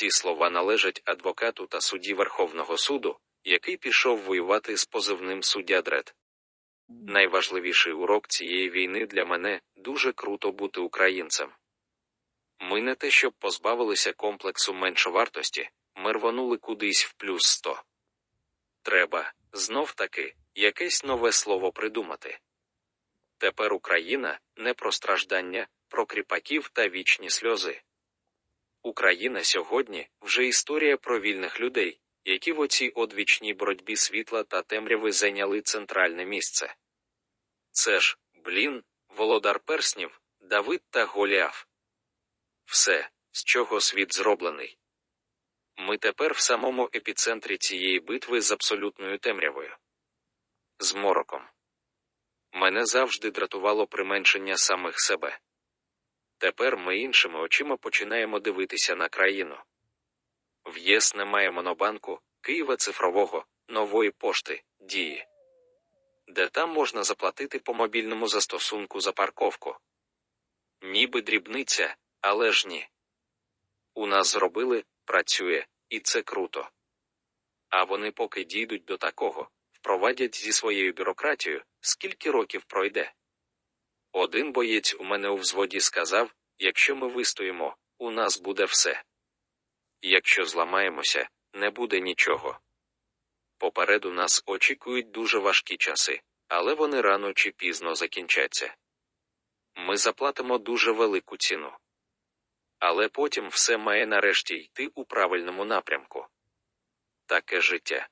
Ці слова належать адвокату та судді Верховного суду, який пішов воювати з позивним суддя Дред. Найважливіший урок цієї війни для мене дуже круто бути українцем. Ми не те, щоб позбавилися комплексу меншовартості, ми рвонули кудись в плюс 100. Треба, знов таки, якесь нове слово придумати. Тепер Україна не про страждання, про кріпаків та вічні сльози. Україна сьогодні вже історія про вільних людей, які в оцій одвічній боротьбі світла та темряви зайняли центральне місце. Це ж, блін, володар перснів, Давид та Голіаф. Все, з чого світ зроблений. Ми тепер в самому епіцентрі цієї битви з абсолютною темрявою. З мороком. Мене завжди дратувало применшення самих себе. Тепер ми іншими очима починаємо дивитися на країну. В ЄС немає монобанку, Києва цифрового, нової пошти, дії. Де там можна заплатити по мобільному застосунку за парковку. Ніби дрібниця, але ж ні. У нас зробили, працює, і це круто. А вони поки дійдуть до такого, впровадять зі своєю бюрократією, скільки років пройде. Один боєць у мене у взводі сказав якщо ми вистоїмо, у нас буде все. Якщо зламаємося, не буде нічого. Попереду нас очікують дуже важкі часи, але вони рано чи пізно закінчаться. Ми заплатимо дуже велику ціну. Але потім все має нарешті йти у правильному напрямку. Таке життя.